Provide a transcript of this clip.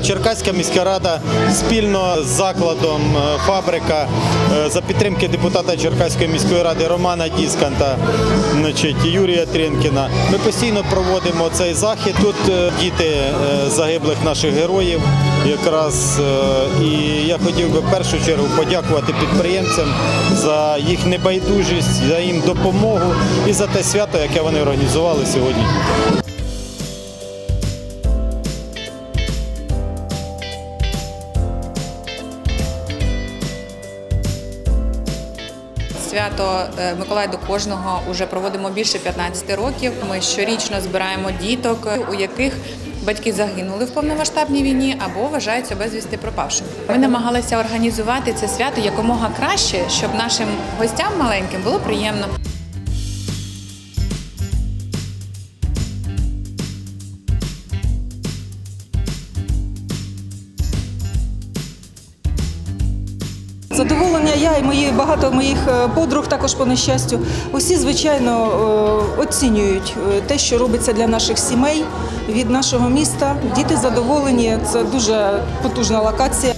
Черкаська міська рада спільно з закладом е, фабрика е, за підтримки депутата Черкаської міської ради Романа Дісканта, значить, Юрія Тренкіна. Ми постійно проводимо цей захід. Тут е, діти загиблих наших героїв. Якраз і я хотів би в першу чергу подякувати підприємцям за їх небайдужість, за їм допомогу і за те свято, яке вони організували сьогодні. Свято е, Миколай до кожного вже проводимо більше 15 років. Ми щорічно збираємо діток, у яких батьки загинули в повномасштабній війні або вважаються безвісти пропавшими. Ми намагалися організувати це свято якомога краще, щоб нашим гостям маленьким було приємно. Задоволення я і мої багато моїх е, подруг, також по нещастю, усі звичайно е, оцінюють е, те, що робиться для наших сімей від нашого міста. Діти задоволені. Це дуже потужна локація.